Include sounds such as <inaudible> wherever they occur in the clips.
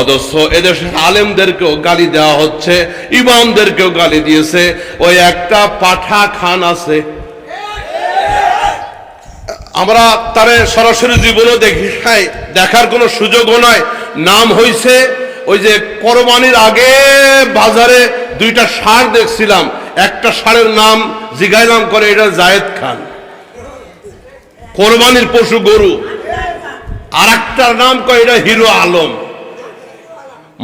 অথচ এদেশের আলেমদেরকেও গালি দেওয়া হচ্ছে, ইমামদেরকেও গালি দিয়েছে। ওই একটা পাঠা খান আছে। আমরা তারে সরাসরি জীবনও দেখি নাই, দেখার কোনো সুযোগও নাই। নাম হইছে ওই যে কোরবানির আগে বাজারে দুইটা সার দেখছিলাম। একটা সারের নাম জিগাইলাম করে, এটা জায়েদ খান। কোরবানির পশু গরু। আর একটার নাম কয়, এটা হিরো আলম।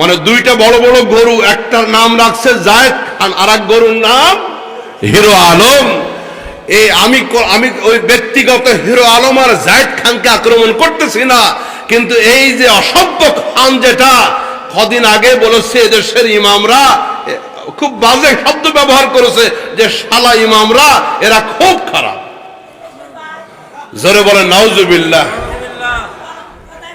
মানে দুইটা বড় বড় গরু, একটার নাম রাখছে জায়েদ খান আর এক গরুর নাম হিরো আলম। এই আমি আমি ওই ব্যক্তিগত হিরো আলম আর জায়েদ খানকে আক্রমণ করতেছি না, কিন্তু এই যে অসভ্য খান যেটা, কদিন আগে বলেছে এদেশের ইমামরা খুব বাজে শব্দ ব্যবহার করেছে যে শালা ইমামরা, এরা খুব খারাপ। জোরে বলেন, নাউজুবিল্লাহ।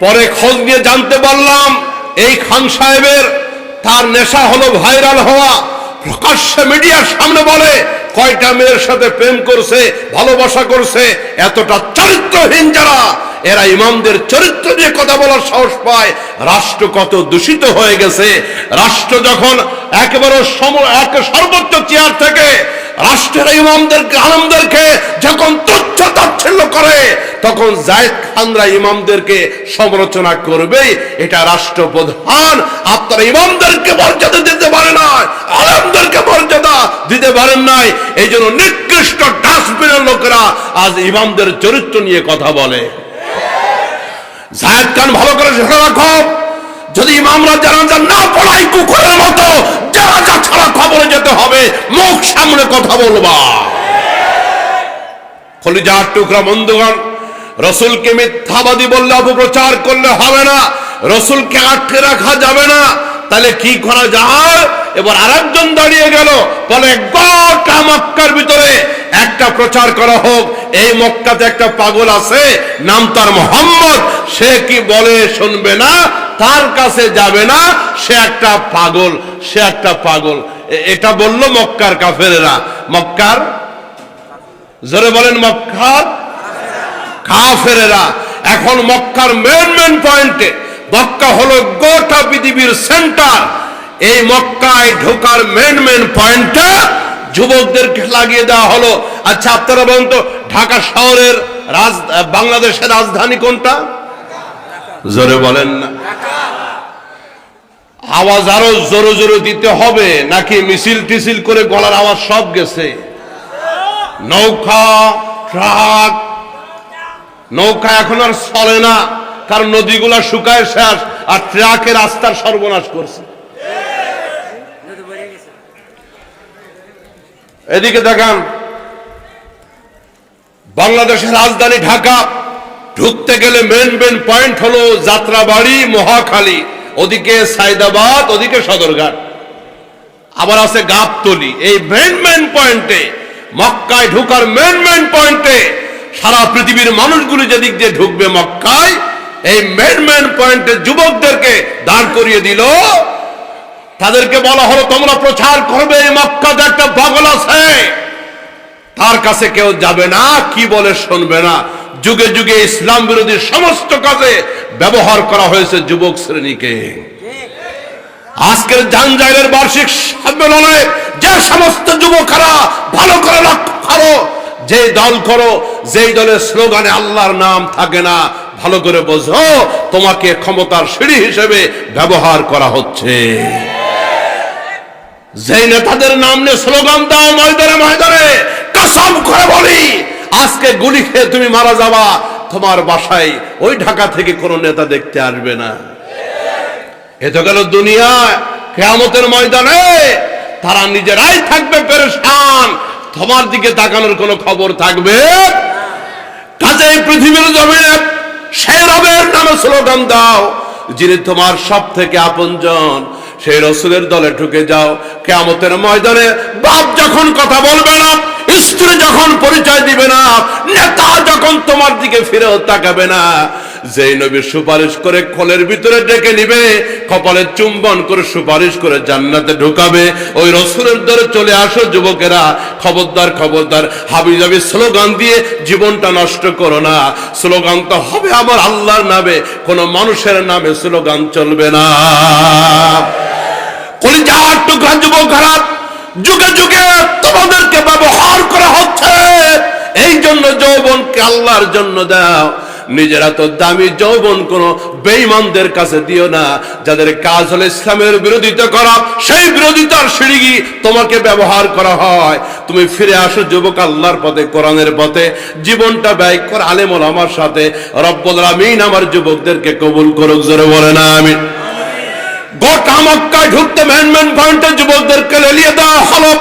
পরে খোঁজ নিয়ে জানতে পারলাম এই খান সাহেবের তার নেশা হলো ভাইরাল হওয়া। প্রকাশ্যে মিডিয়ার সামনে বলে, কয়টা মেয়ের সাথে প্রেম করছে, ভালোবাসা করছে, এতটা চরিত্রহীন যারা, এরা ইমামদের চরিত্র নিয়ে কথা বলার সাহস পায়। রাষ্ট্র কত দূষিত হয়ে গেছে। রাষ্ট্র যখন একেবারে সম- এক সর্বোচ্চ চেয়ার থেকে রাষ্ট্রের ইমামদেরকে, আলমদেরকে যখন তুচ্ছ তাচ্ছিল্য করে, তখন জায়েদ খানরা ইমামদেরকে সমালোচনা করবে এটা রাষ্ট্রপ্রধান। আপনারা ইমামদেরকে মর্যাদা দিতে পারে না আলমদেরকে মর্যাদা দিতে পারেন নাই। এই জন্য নিকৃষ্ট ডাস্টবিনের লোকেরা আজ ইমামদের চরিত্র নিয়ে কথা বলে। জায়েদ খান ভালো করে শুনে রাখো। যদি ইমামরা জানাজা না পড়াই কুকুরের মতো জানাজা ছাড়া খবরে যেতে হবে, মুখ সামনে কথা বলবা। খলিজার টুকরা বন্ধুগণ, রসুলকে মিথ্যাবাদী বললে অপপ্রচার করলে হবে না, রসুলকে আটকে রাখা যাবে না। তাহলে কি করা যায়? এবার আরেকজন দাঁড়িয়ে গেল, বলে, গোটা মক্কার ভিতরে একটা প্রচার করা হোক। এই মক্কাতে একটা পাগল আছে, নাম তার মোহাম্মদ। সে কি বলে শুনবে না? তার কাছে যাবে না, সে একটা পাগল, সে একটা পাগল। এটা বলল মক্কার কাফেরেরা। মক্কার? জোরে বলেন মক্কার? কাফেরেরা। এখন মক্কার মেন মেন পয়েন্টে মক্কা হলো গোটা পৃথিবীর সেন্টার এই মক্কায় ঢোকার মেন মেন পয়েন্টে যুবকদেরকে লাগিয়ে দেওয়া হলো। আচ্ছা আপনারা বলুন তো, ঢাকা শহরের রাজ বাংলাদেশের রাজধানী কোনটা? জোরে বলেন। না আওয়াজ আরও জোরে জোরে দিতে হবে, নাকি মিছিল টিছিল করে গলার আওয়াজ সব গেছে? নৌকা, ট্রাক, নৌকা এখন আর চলে না, কারণ নদীগুলা শুকায় শেষ, আর ট্রাকের রাস্তার সর্বনাশ করছে। এদিকে দেখান, বাংলাদেশের রাজধানী ঢাকা ঢুকতে গেলে মেন মেন পয়েন্ট হলো যাত্রাবাড়ি, মহাখালী। ওদিকে সাইদাবাদ, ওদিকে সদরঘাট। আবার আছে গাবতলি। এই মেন মেন পয়েন্টে মক্কায় ঢুকার মেন মেন পয়েন্টে সারা পৃথিবীর মানুষগুলি যেদিক দিয়ে ঢুকবে মক্কায়, এই মেন মেন পয়েন্টে যুবকদেরকে দাঁড় করিয়ে দিল। তাদেরকে বলা হলো, তোমরা প্রচার করবে এই মক্কাতে একটা পাগল আছে। তার কাছে কেউ যাবে না, কি বলে শুনবে না। যুগে যুগে ইসলাম বিরোধী সমস্ত কাজে ব্যবহার করা হয়েছে যুবক শ্রেণীকে। আজকের জানজাইলের বার্ষিক সম্মেলনে যে সমস্ত যুবকেরা ভালো করে লক্ষ্য করো, যে দল করো, যেই দলের স্লোগানে আল্লাহর নাম থাকে না, ভালো করে বোঝো, তোমাকে ক্ষমতার সিঁড়ি হিসেবে ব্যবহার করা হচ্ছে। যেই নেতাদের নাম নিয়ে স্লোগান দাও ময়দানে ময়দানে, কসম করে বলি আজকে গুলি খেয়ে তুমি মারা যাবা। তোমার বাসায় ওই ঢাকা থেকে কোনো নেতা দেখতে আসবে না। এ তো গেল দুনিয়া কেয়ামতের ময়দানে তারা নিজেরাই থাকবে পেরেশান। তোমার দিকে তাকানোর কোনো খবর থাকবে? কাজে পৃথিবীর জমিনে সেই রবের নামে স্লোগান দাও, যিনি তোমার সব থেকে আপনজন। সেই রসুলের দলে ঢুকে যাও। কেয়ামতের ময়দানে বাপ যখন কথা বলবে না স্ত্রী যখন পরিচয় দিবে না, নেতা যখন তোমার দিকে ফিরেও তাকাবে না, যেই নবী সুপারিশ করে খোলের ভিতরে ডেকে নিবে, কপালে চুম্বন করে সুপারিশ করে জান্নাতে ঢুকাবে, ওই রসুলের দরে চলে আসো যুবকেরা, খবরদার খবরদার, হাবি যাবি স্লোগান দিয়ে জীবনটা নষ্ট করো না, স্লোগান তো হবে আমার আল্লাহর নামে, কোনো মানুষের নামে স্লোগান চলবে না। কলিজার টুকরা যুবকেরা যুগে যুগে তোমাদেরকে ব্যবহার করা হচ্ছে। এই জন্য যৌবনকে আল্লাহর জন্য দাও। নিজেরা তো দামি যৌবন কোন বেঈমানদের কাছে দিও না। যাদের কাজ হলো ইসলামের বিরোধিতা করা, সেই বিরোধিতার সিঁড়ি তোমাকে ব্যবহার করা হয়। তুমি ফিরে আসো যুবক আল্লাহর পথে, কোরআনের পথে। জীবনটা ব্যয় কর আলেমল আমার সাথে। রব্বুল আমিন আমার যুবকদেরকে কবুল করুক, জোরে বলে না আমি গোটা মক্কায় ঢুকতে ম্যান ম্যান পয়েন্টে যুবকদেরকে লেলিয়ে দেওয়া হলো।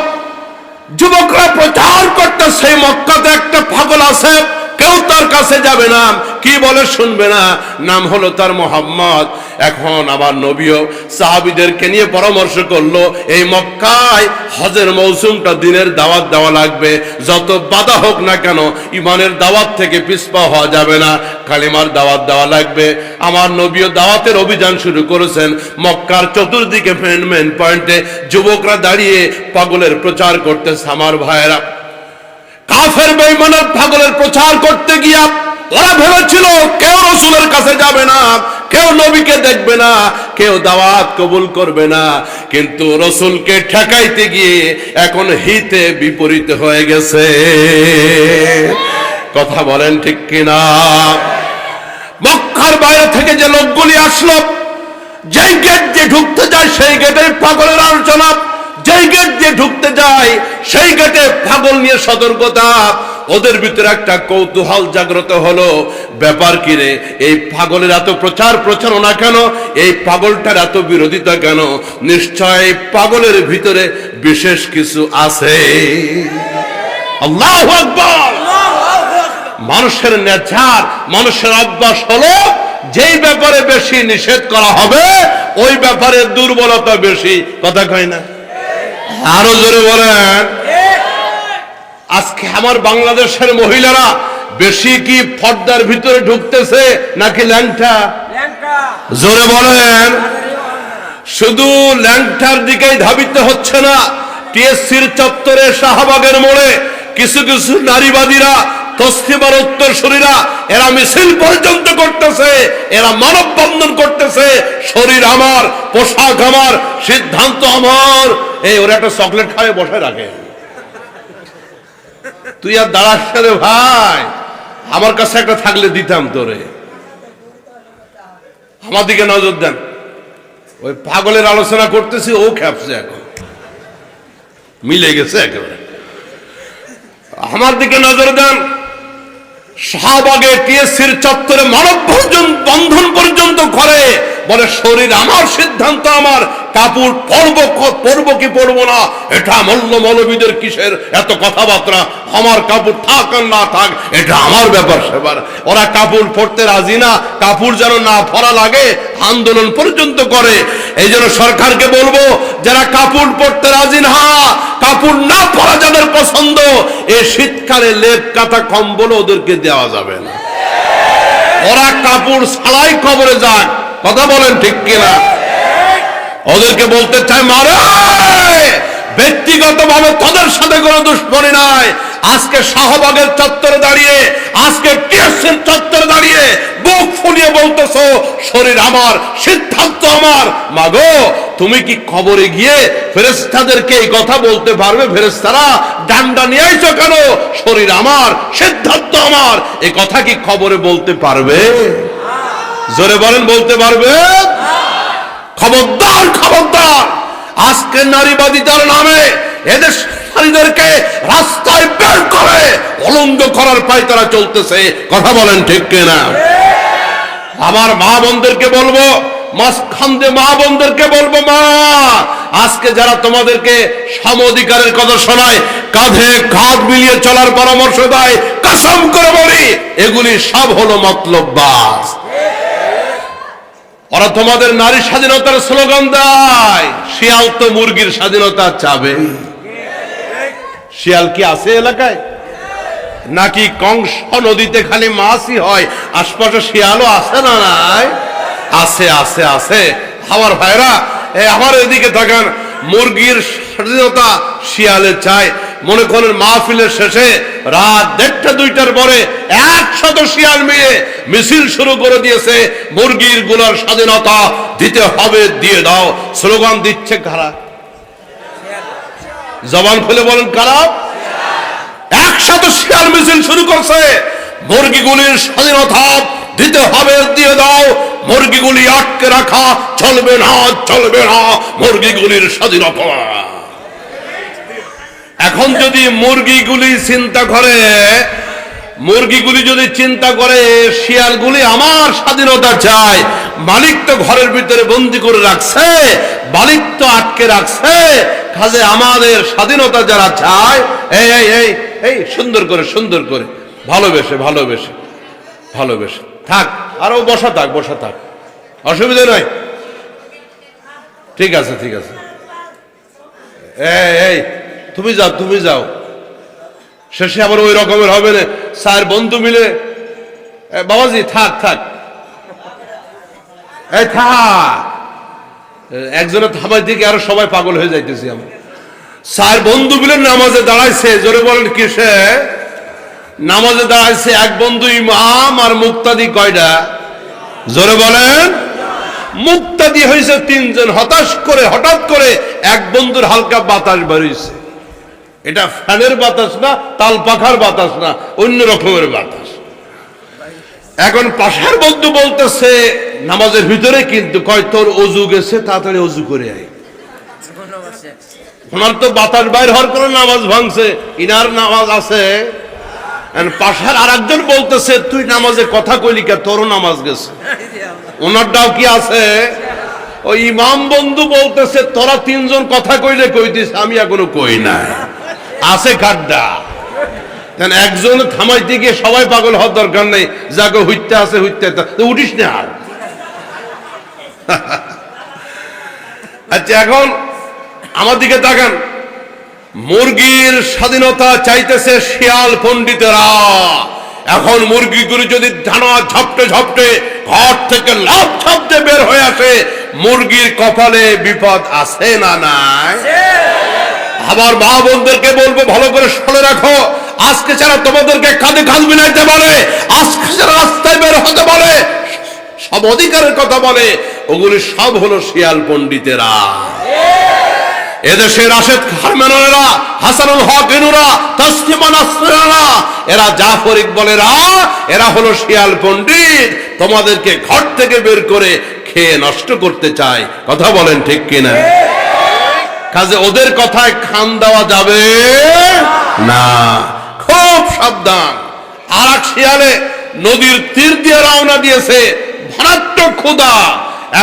যুবকরা প্রচার করতে সেই মক্কাতে একটা পাগল আছে। কেউ তার কাছে যাবে না। কি বলে শুনবে না? নাম হলো তার মোহাম্মদ। এখন আবার নবীও সাহাবিদেরকে নিয়ে পরামর্শ করল, এই মক্কায় হজের মৌসুমটা দিনের দাওয়াত দেওয়া লাগবে। যত বাধা হোক না কেন, ইমানের দাওয়াত থেকে পিছপা হওয়া যাবে না। কালিমার দাওয়াত দেওয়া লাগবে। আমার নবীও দাওয়াতের অভিযান শুরু করেছেন। মক্কার চতুর্দিকে মেন পয়েন্টে যুবকরা দাঁড়িয়ে পাগলের প্রচার করতেছে। আমার ভাইয়েরা কাফের বেঈমানের পাগলের প্রচার করতে গিয়া ওরা ভেবেছিল, কেউ রসুলের কাছে যাবে না, কেউ নবীকে দেখবে না, কেউ দাওয়াত কবুল করবে না। কিন্তু রসুলকে ঠেকাইতে গিয়ে এখন হিতে বিপরীত হয়ে গেছে। কথা বলেন ঠিক কিনা? মক্কার বাইরে থেকে যে লোকগুলি আসলো, যেই গেট যে ঢুকতে যায়, সেই গেটের পাগলের আলোচনা যেই গেট দিয়ে ঢুকতে যায়, সেই গেটে পাগল নিয়ে সতর্কতা। ওদের ভিতরে একটা কৌতূহল জাগ্রত হলো। ব্যাপার কি রে, এই পাগলের এত প্রচার প্রচারণা কেন? এই পাগলটার এত বিরোধিতা কেন? নিশ্চয় পাগলের ভিতরে বিশেষ কিছু আছে। আল্লাহ আকবার! মানুষের নেচার, মানুষের অভ্যাস হলো, যেই ব্যাপারে বেশি নিষেধ করা হবে, ওই ব্যাপারে দুর্বলতা বেশি। কথা কয় না? আরও জোরে বলেন। আজকে আমার বাংলাদেশের মহিলারা বেশি কি পর্দার ভিতরে ঢুকতেছে নাকি ল্যাংটা? জোরে বলেন। শুধু ল্যাংটার দিকেই ধাবিত হচ্ছে না টিএসসির চত্বরে শাহবাগের মোড়ে কিছু কিছু নারীবাদীরা তসলিমার উত্তরসূরিরা এরা মিছিল পর্যন্ত করতেছে এরা মানববন্ধন করতেছে শরীর আমার পোশাক আমার সিদ্ধান্ত আমার। এই, ওরা একটা চকলেট খাওয়ায় বসে রাখে। তুই আর দাঁড়াস রে ভাই। আমার কাছে একটা থাকলে দিতাম তোরে। আমার দিকে নজর দেন। ওই পাগলের আলোচনা করতেছি, ও খেপছে এখন। মিলে গেছে একেবারে। আমার দিকে নজর দেন। শাহবাগে টিএসসির চত্বরে মানব বন্ধন পর্যন্ত করে বলে, শরীর আমার সিদ্ধান্ত আমার। কাপড় পরব পরব কি পরবো না? এটা মল্ল মৌলবীদের কিসের এত কথাবার্তা? আমার কাপড় থাক আর না থাক, এটা আমার ব্যাপার সেবার। ওরা কাপড় পরতে রাজি না কাপড় যেন না পরা লাগে, আন্দোলন পর্যন্ত করে। এই জন্য সরকারকে বলব, যারা কাপড় পরতে রাজি না কাপড় না পরা যাদের পছন্দ এই শীতকালে লেপ কাটা কম্বল ওদেরকে দেওয়া যাবে না। ওরা কাপড় ছাড়াই কবরে যাক। কথা বলেন ঠিক কিনা? ওদেরকে বলতে চাই, মারে! ব্যক্তিগত ভাবে তোদের সাথে কোনো দুশ্মনী নাই। আজকে শাহবাগের চত্বরে দাঁড়িয়ে, আজকে টিএসএর চত্বরে দাঁড়িয়ে বুক ফুলিয়ে বলতেছো, শরীর আমার, সিদ্ধান্ত আমার। মাগো, তুমি কি খবরে গিয়ে ফেরেস্তাদেরকে এই কথা বলতে পারবে? ফেরেস্তারা ডান্ডা নিয়ে আইছো কেন? শরীর আমার, সিদ্ধান্ত আমার। এই কথা কি খবরে বলতে পারবে? জোরে বলেন, বলতে পারবে? খবরদার খবরদার। আজকে নারীবাদিতার নামে এদের নারীদেরকে রাস্তায় বের করে, অলঙ্গ করার পায়তারা চলতেছে। কথা বলেন ঠিক কিনা? আমার মা বোনদেরকে বলব, মাঝখান্দে মা বোনদেরকে বলব, মা, আজকে যারা তোমাদেরকে সম অধিকারের কথা শোনায়, কাঁধে কাঁধ মিলিয়ে চলার পরামর্শ দেয়, কাসম করে বলি, এগুলি সব হলো মতলব বাস ওরা তোমাদের নারী স্বাধীনতার স্লোগান দেয়, শিয়াল তো মুরগির স্বাধীনতা চাবে। শিয়াল কি আছে এলাকায়? নাকি কংস নদীতে খালি মাছই হয়, আশপাশে শিয়ালও আছে না নাই? আছে আছে আছে। আমার ভাইরা আমার এদিকে থাকেন, মুরগির স্বাধীনতা শিয়ালে চায় মনে করেন মাহফিলের শেষে রাত দেড়টা, দুইটার পরে একশত শিয়াল মিলে মিছিল শুরু করে দিয়েছে, মুরগিরগুলার স্বাধীনতা দিতে হবে, দিয়ে দাও। স্লোগান দিচ্ছে কারা? জবান খুলে বলেন কারা? একশত শিয়াল মিছিল শুরু করছে, মুরগিগুলির স্বাধীনতা দিতে হবে, দিয়ে দাও। মুরগিগুলি আটকে রাখা, চলবে না চলবে না। মুরগিগুলির স্বাধীনতা। এখন যদি মুরগিগুলি চিন্তা করে, মুরগিগুলি যদি চিন্তা করে, শিয়ালগুলি আমার স্বাধীনতা চায়, মালিক তো ঘরের ভিতরে বন্দি করে রাখছে, মালিক তো আটকে রাখছে কাজে আমাদের স্বাধীনতা যারা চায়, এই এই এই এই, সুন্দর করে সুন্দর করে, ভালোবেসে ভালোবেসে ভালোবেসে, থাক, আরও বসা থাক বসা থাক, অসুবিধা নয় ঠিক আছে ঠিক আছে। এই এই তুমি যাও তুমি যাও। শেষে আবার ওই রকমের হবে না। স্যার, বন্ধু মিলে বাবাজি, থাক থাক। থাক। একজনের থামাই দিকে আরও সবাই পাগল হয়ে যাইতেছি আমরা। স্যার, বন্ধু মিলে নামাজে দাঁড়াইছে। জোরে বলেন কিসে? নামাজে দাঁড়াইছে এক বন্ধু ইমাম আর মুক্তাদি কয়টা? জোরে বলেন। মুক্তাদি হয়েছে তিনজন। হতাশ করে, হঠাৎ করে এক বন্ধুর হালকা বাতাস বেরিয়েছে এটা ফ্যানের বাতাস না, তাল পাখার বাতাস না, অন্য রকমের বাতাস। এখন পাশার বন্ধু বলতেছে, নামাজের ভিতরে কিন্তু কয়, তোর অজু গেছে, তাড়াতাড়ি অজু করে আয়। ওনার তো বাতাস বাইর হওয়ার কোনো নামাজ ভাঙছে, ইনার নামাজ আছে। পাশার আর একজন বলতেছে, তুই নামাজে কথা কইলি কে, তোরও নামাজ গেছে। ওনারটাও কি আছে? ওই ইমাম বন্ধু বলতেছে, তোরা তিনজন কথা কইলে কইতিস, আমি এখনও কই নাই। আছে কাড্ডা কেন একজন থামাইতে গিয়ে সবাই পাগল হওয়ার দরকার নেই। যাকে হইতে আছে হইতে তো উঠিস না আর। <laughs> আচ্ছা এখন আমার দিকে তাকান। মুরগির স্বাধীনতা চাইতেছে শিয়াল পণ্ডিতেরা। এখন মুরগিগুলো যদি ধানা ঝপটে ঝপটে ঘর থেকে লাভ ঝপটে বের হয়ে আসে মুরগির কপালে বিপদ আছে না নাই? আমার মা বোনদেরকে বলব, ভালো করে শুনে রাখো। আজকে ছাড়া তোমাদেরকে কাঁধে কাঁধ মিলাইতে বলে, আজকে ছাড়া রাস্তায় বের হতে বলে, সব অধিকারের কথা বলে, ওগুলি সব হলো শিয়াল পণ্ডিতেরা। এদেশের রাশেদ খারমেনরা হাসানুল হক এনুরা তসলিমা নাসরিরা এরা জাফর ইকবালেরা, এরা হলো শিয়াল পণ্ডিত। তোমাদেরকে ঘর থেকে বের করে খেয়ে নষ্ট করতে চায়। কথা বলেন ঠিক কিনা? কাজে ওদের কথায় খান দেওয়া যাবে না। খুব সাবধান। আর এক শিয়ালে নদীর তীর দিয়ে রওনা দিয়েছে ভরাত্মক ক্ষুদা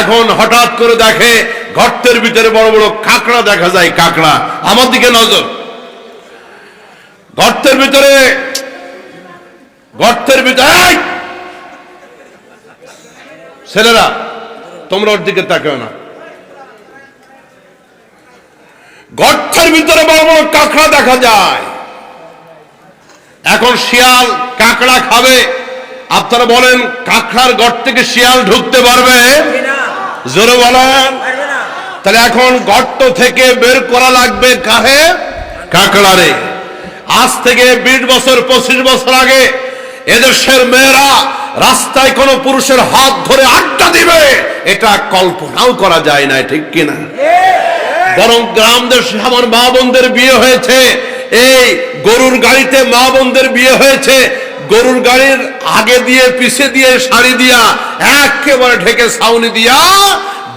এখন হঠাৎ করে দেখে গর্তের ভিতরে বড় বড় কাঁকড়া দেখা যায়, কাঁকড়া। আমার দিকে নজর। গর্তের ভিতরে গর্তের ভিতরে ছেলেরা, তোমরা ওর দিকে তাকেও না। গর্তের ভিতরে বড় বড় কাঁকড়া দেখা যায়। এখন শিয়াল কাঁকড়া খাবে। আপনারা বলেন কাঁকড়ার গর্ত থেকে শিয়াল ঢুকতে পারবে? জোরে বলেন। তাহলে এখন গর্ত থেকে বের করা লাগবে কাহে? কাঁকড়ারে। আজ থেকে বিশ বছর পঁচিশ বছর আগে এদেশের মেয়েরা রাস্তায় কোনো পুরুষের হাত ধরে আড্ডা দিবে। এটা কল্পনাও করা যায় না ঠিক কিনা? বরং গ্রাম দেশে আমার মা বোনদের বিয়ে হয়েছে। এই গরুর গাড়িতে মা বোনদের বিয়ে হয়েছে। গরুর গাড়ির আগে দিয়ে পিছে দিয়ে শাড়ি দিয়া একেবারে ঢেকে ছাউনি দিয়া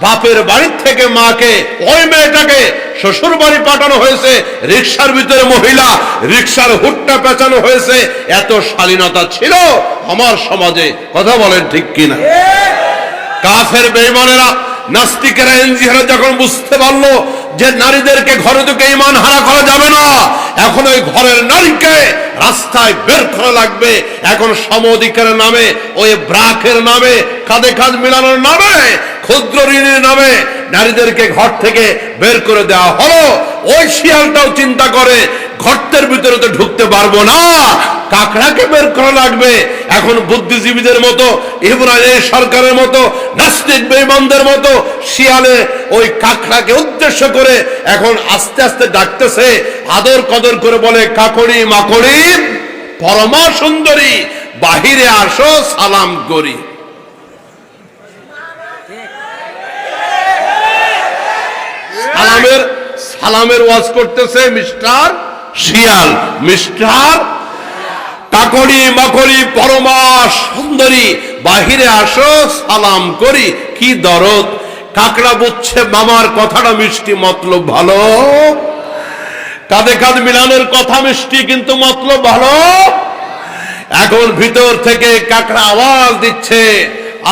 বাপের বাড়ির থেকে মাকে ওই মেয়েটাকে শ্বশুর বাড়ি পাঠানো হয়েছে। রিক্সার ভিতরে মহিলা রিক্সার হুটটা পেঁচানো হয়েছে। এত শালীনতা ছিল আমার সমাজে। কথা বলেন ঠিক কিনা? কাফের বেঈমানেরা নাস্তিকেরা এনজিহারা যখন বুঝতে পারল যে নারীদেরকে ঘরে থেকে ইমান হারা করা যাবে না, এখন ওই ঘরের নারীকে রাস্তায় বের করা লাগবে। এখন সম অধিকারের নামে, ওই ব্রাকের নামে কাঁধে কাঁধ মিলানোর নামে, ক্ষুদ্র ঋণের নামে নারীদেরকে ঘর থেকে বের করে দেওয়া হলো। ওই শিয়ালটাও চিন্তা করে গর্তের ভিতরে তো ঢুকতে পারব না। কাকড়াকে বের করা লাগবে। এখন বুদ্ধিজীবীদের মতো ইব্রাহিম সরকারের মতো, নাস্তিক বেঈমানদের মতো শিয়ালে ওই কাকড়াকে উদ্দেশ্য করে এখন আস্তে আস্তে ডাকতেছে, আদর কদর করে বলে, কাকড়ি মাকড়ি, পরমা সুন্দরী, বাহিরে আসো, সালাম করি। সালামের সালামের ওয়াজ করতেছে মিস্টার শিয়াল মিস্টার কাকড়ি, মাকড়ি, পরমা, সুন্দরী, বাহিরে আসো, সালাম করি, কি দরদ? কাকড়া বুঝছে মামার কথাটা মিষ্টি, মতলব ভালো? কাঁধে কাঁধ মিলানোর কথা মিষ্টি, কিন্তু মতলব ভালো? এখন ভিতর থেকে কাকড়া আওয়াজ দিচ্ছে,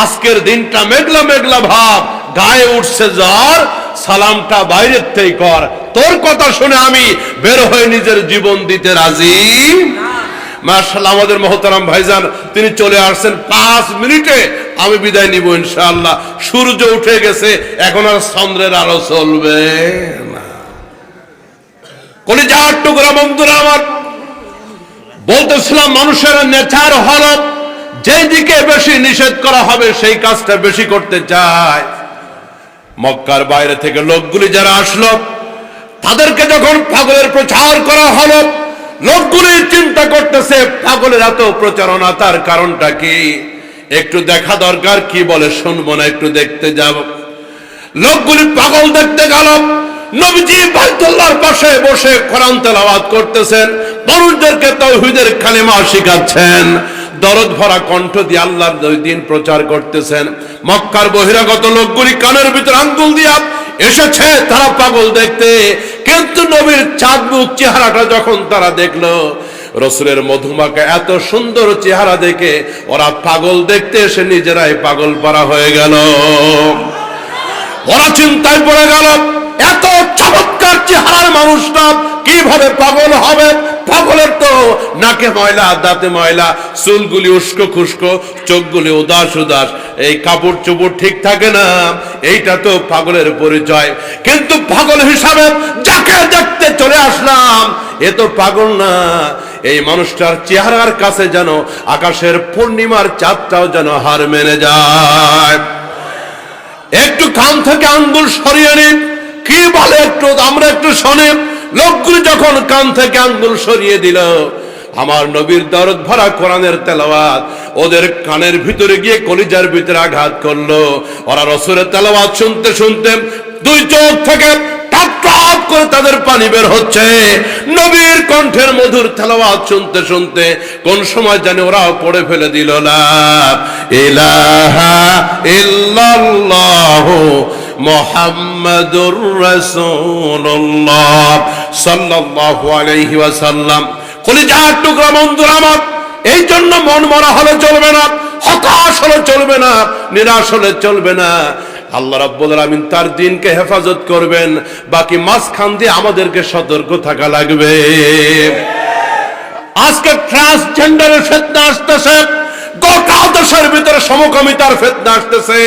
আজকের দিনটা মেঘলা মেঘলা ভাব, গায়ে উঠছে জ্বর, সালামটা বাইরের থেকে কর। তোর কথা শুনে আমি বের হয়ে নিজের জীবন দিতে রাজি? মার্শাল আমাদের মহতারাম ভাইজান, তিনি চলে আসছেন পাঁচ মিনিটে। আমি বিদায় নিব ইনশাআল্লাহ। সূর্য উঠে গেছে, এখন আর চন্দ্রের আলো চলবে না। কলিজার টুকরা, বন্ধুরা আমার, বলতেছিলাম মানুষের নেচার হল যেই দিকে বেশি নিষেধ করা হবে, সেই কাজটা বেশি করতে চায়। মক্কার বাইরে থেকে লোকগুলি যারা আসলো তাদেরকে যখন পাগলের প্রচার করা হলো, লোকগুলি চিন্তা করতেছে, পাগলের এত প্রচারণা তার কারণটা কি? একটু দেখা দরকার, কি বলে শুনব না, একটু দেখতে যাব। লোকগুলি পাগল দেখতে গেল। নবীজি বাইতুল্লাহর পাশে বসে কোরআন তেলাওয়াত করতেছেন। মানুষদেরকে তাওহীদের কালেমা শিখাচ্ছেন। দরদ ভরা কণ্ঠ দিয়ে আল্লাহর দিন প্রচার করতেছেন। মক্কার বহিরাগত লোকগুলি কানের ভিতর আঙ্গুল দিয়া এসেছে তারা পাগল দেখতে। কিন্তু নবীর চাঁদ মুখ চেহারাটা যখন তারা দেখল, রসুলের মধুমাকে এত সুন্দর চেহারা দেখে ওরা পাগল দেখতে এসে নিজেরাই পাগল পারা হয়ে গেল। ওরা চিন্তায় পড়ে গেল, এত চমৎকার চেহারার মানুষটা কীভাবে পাগল হবে? পাগলের তো, নাকে ময়লা, দাঁতে ময়লা, চুলগুলি উস্কো খুস্কো, চোখগুলি উদাস উদাস। এই কাপড় চোপড় ঠিক থাকে না, এইটা তো পাগলের পরিচয়। কিন্তু পাগল হিসাবে যাকে দেখতে চলে আসলাম, এ তো পাগল না। এই মানুষটার চেহারার কাছে যেন আকাশের পূর্ণিমার চাঁদটাও যেন হার মেনে যায়। একটু কান থেকে আঙ্গুল সরিয়ে নিন, কি বলে একটু আমরা একটু শোনে লোকগুলি যখন কান থেকে আঙ্গুল সরিয়ে দিল, আমার নবীর দরদ ভরা কোরআনের তেলাওয়াত, ওদের কানের ভিতরে গিয়ে কলিজার ভিতরে আঘাত করল। ওরা রসুরের তেলাওয়াত শুনতে শুনতে দুই চোখ থেকে করে তাদের পানি বের হচ্ছে। নবীর কণ্ঠের মধুর তেলাওয়াত শুনতে শুনতে কোন সময় জানি ওরাও পড়ে ফেলে দিল না ইলাহা মোহাম্মদুর রাসূলুল্লাহ। এই জন্য মন মরা হলে চলবে না হলে চলবে না, নিরাশ হলে চলবে না। তার দিনকে হেফাজত করবেন, বাকি মাঝখান দিয়ে আমাদেরকে সতর্ক থাকা লাগবে। আজকে ট্রান্সজেন্ডারের ফেতনা আসতেছে, গোটা দেশের ভিতরে সমকামিতার ফেতনা আসতেছে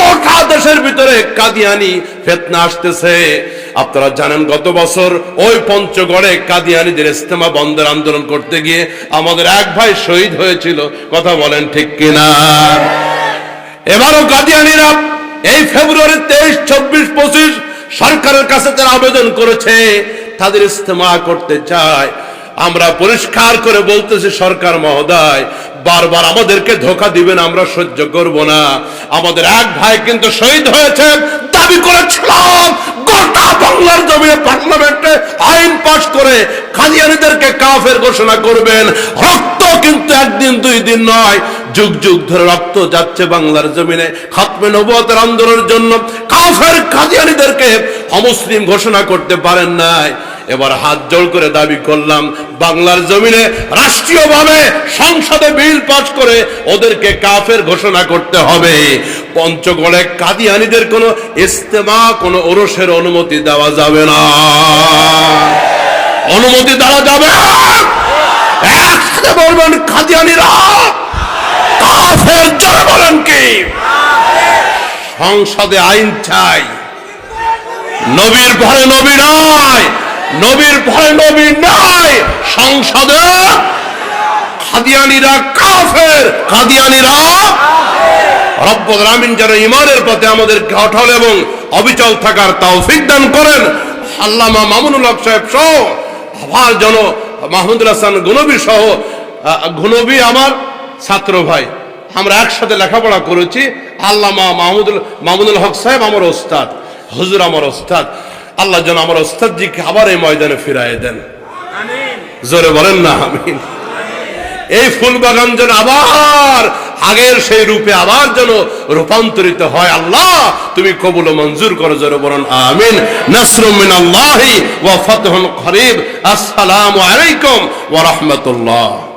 গোটা দেশের ভিতরে কাদিয়ানি ফেতনা আসতেছে। আপনারা জানেন, গত বছর ওই পঞ্চগড়ে কাদিয়ানিদের ইস্তেমা বন্ধের আন্দোলন করতে গিয়ে আমাদের এক ভাই শহীদ হয়েছিল। কথা বলেন ঠিক কিনা? এবারও কাদিয়ানিরা এই ফেব্রুয়ারি তেইশ, চব্বিশ, পঁচিশ সরকারের কাছে তারা আবেদন করেছে, তাদের ইস্তেমা করতে চায়। আমরা পরিষ্কার করে বলতেছি, সরকার মহোদয় বারবার আমাদেরকে ধোকা দিবেন, আমরা সহ্য করব না। আমাদের এক ভাই কিন্তু শহীদ হয়েছে, দাবি করেছিলাম বাংলার জমিনে পার্লামেন্টে আইন পাশ করে কাদিয়ানিদেরকে কাফের ঘোষণা করবেন। রক্ত কিন্তু একদিন, দুই দিন নয়, যুগ যুগ ধরে রক্ত যাচ্ছে বাংলার জমিনে। খাতমে নবতের আন্দোলনের জন্য কাফের কাদিয়ানিদেরকে অমুসলিম ঘোষণা করতে পারেন নাই। এবার হাত জোড় করে দাবি করলাম, বাংলার জমিনে রাষ্ট্রীয়ভাবে সংসদে বিল পাস করে ওদেরকে কাফের ঘোষণা করতে হবে। পঞ্চগড়ে কাদিয়ানিদের কোনো ইস্তেমা, কোনো ওরসের অনুমতি দেওয়া যাবে না। অনুমতি দেওয়া যাবে। একসাথে বলবেন, কাদিয়ানিরা কাফের জোরে বলেন কি? সংসদে আইন চাই। নবীর ঘরে নবী নয় নবীর ভয় নবী নাই সংসদে কাদিয়ানিরা কাফের, কাদিয়ানিরা রব্বুল আমিন যেন ইমানের পথে আমাদেরকে অটল এবং অবিচল থাকার তৌফিক দান করেন। আল্লামা মামুনুল হক সাহেব সহ আবার যেন মাহমুদুল হাসান গুনবী সহ গুনবী আমার ছাত্র ভাই, আমরা একসাথে লেখাপড়া করেছি। আল্লামা মাহমুদুল, মামুনুল হক সাহেব আমার ওস্তাদ, হুজুর আমার ওস্তাদ। আল্লাহ যেন আমার ওস্তাদজিকে আবার এই ময়দানে ফিরায় দেন। জোরে বলেন না আমিন। এই ফুল বাগান যেন আবার আগের সেই রূপে আবার যেন রূপান্তরিত হয় আল্লাহ তুমি কবুল ও মঞ্জুর করো জোরে বলুন আমিন। নাসরুম মিন আল্লাহি ওয়া ফাতহুন করিব। আসসালামু আলাইকুম ওয়া রাহমাতুল্লাহ।